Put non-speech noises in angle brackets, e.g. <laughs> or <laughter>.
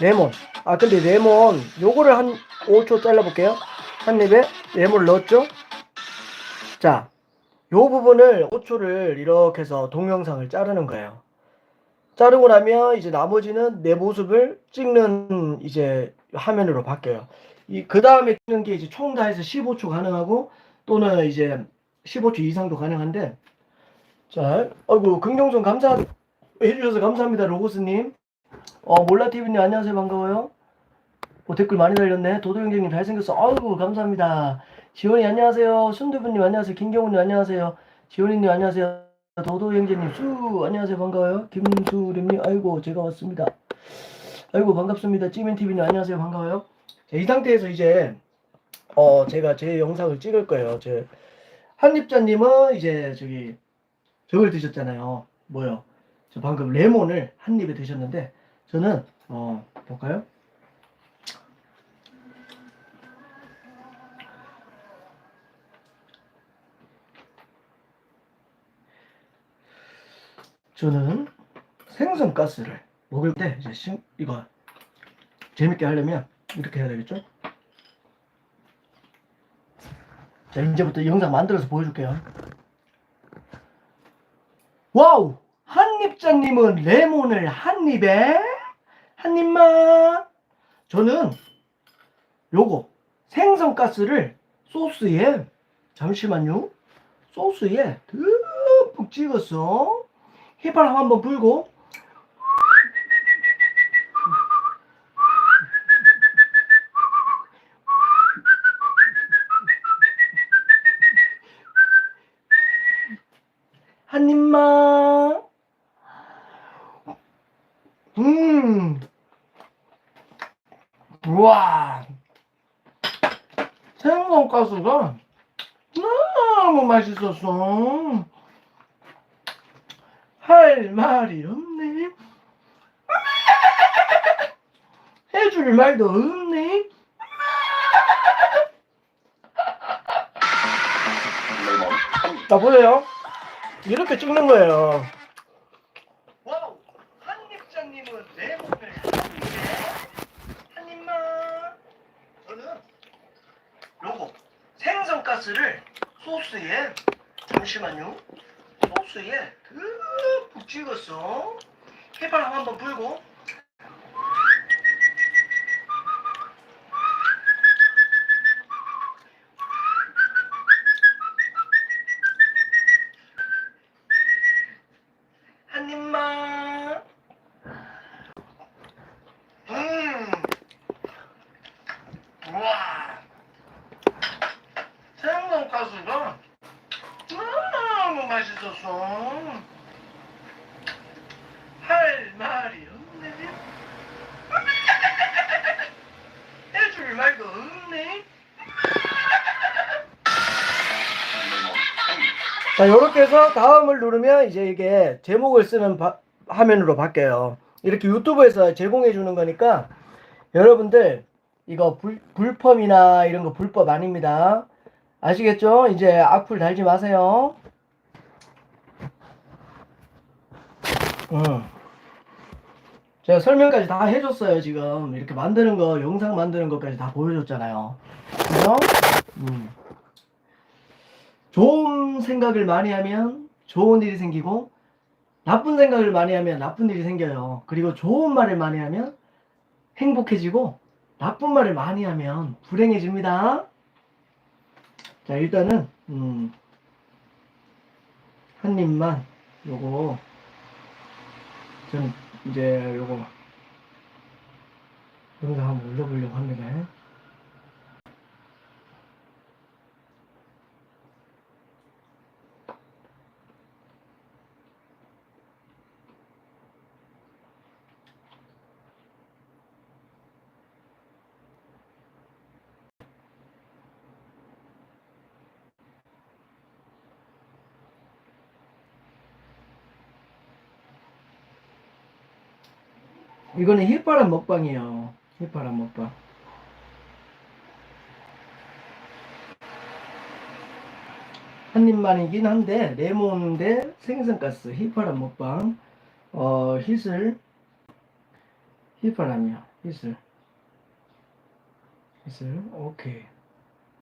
레몬. 아 근데 레몬 요거를 한 5초 잘라볼게요. 한 입에 레몬을 넣었죠. 자, 요 부분을 5초를 이렇게 해서 동영상을 자르는 거예요. 자르고 나면 이제 나머지는 내 모습을 찍는 이제 화면으로 바뀌어요. 이 그 다음에 찍는 게 이제 총 다 해서 15초 가능하고 또는 이제 15초 이상도 가능한데 자, 아이고 긍정성 감사 해주셔서 감사합니다 로고스님. 어 몰라TV님 안녕하세요 반가워요. 어, 댓글 많이 달렸네. 도도형제님 잘생겼어. 아이고 감사합니다. 지원이 안녕하세요. 순두부님 안녕하세요. 김경훈님 안녕하세요. 지원이님 안녕하세요. 도도형제님 수 안녕하세요 반가워요. 김수림님 아이고 제가 왔습니다. 아이고 반갑습니다. 찌맨TV님 안녕하세요 반가워요. 자, 이 상태에서 이제 어 제가 제 영상을 찍을 거예요. 제 한입자님은 이제 저기 저걸 드셨잖아요. 뭐요? 저 방금 레몬을 한 입에 드셨는데 저는 어 볼까요? 저는 생선 가스를 먹을 때 이제 심, 이거 재밌게 하려면 이렇게 해야 되겠죠? 자 이제부터 영상 만들어서 보여줄게요. 와우! 한입자님은 레몬을 한 입에 한 입만. 저는 요거 생선가스를 소스에 잠시만요. 소스에 듬뿍 찍었어. 휘파람 한번 불고 한 입만. 음. 우와. 생선가스가 너무 맛있었어. 할 말이 없네. <laughs> 해줄 말도 없네. <laughs> 자, 보세요. 이렇게 찍는 거예요. 와우, 한입장님은 레몬을 한 입만. 저는 요거 생선가스를 소스에 잠시만요. 소스에 듬뿍 찍었어. 해바람 한번 불고. 한 입만. 음. 우와. 생선가스가 너무 맛있었어. 할 말이 없네. <laughs> 해줄 말도 없네. 자, 이렇게 해서 다음을 누르면 이제 이게 제목을 쓰는 바- 화면으로 바뀌어요. 이렇게 유튜브에서 제공해 주는 거니까 여러분들 이거 불, 불펌이나 이런 거 불법 아닙니다. 아시겠죠? 이제 악플 달지 마세요. 음. 제가 설명까지 다 해줬어요, 지금. 이렇게 만드는 거, 영상 만드는 것까지 다 보여줬잖아요. 그죠? 음. 좋은 생각을 많이 하면 좋은 일이 생기고, 나쁜 생각을 많이 하면 나쁜 일이 생겨요. 그리고 좋은 말을 많이 하면 행복해지고, 나쁜 말을 많이 하면 불행해집니다. 자, 일단은, 음, 한 입만, 요거, 전 이제 요거, 영상 한번 올려보려고 합니다. 이거는 휘파람 먹방이에요. 휘파람 먹방. 한 입만이긴 한데 레몬 대 생선가스 휘파람 먹방. 어 휘슬 휘파람이요. 휘슬 휘슬 오케이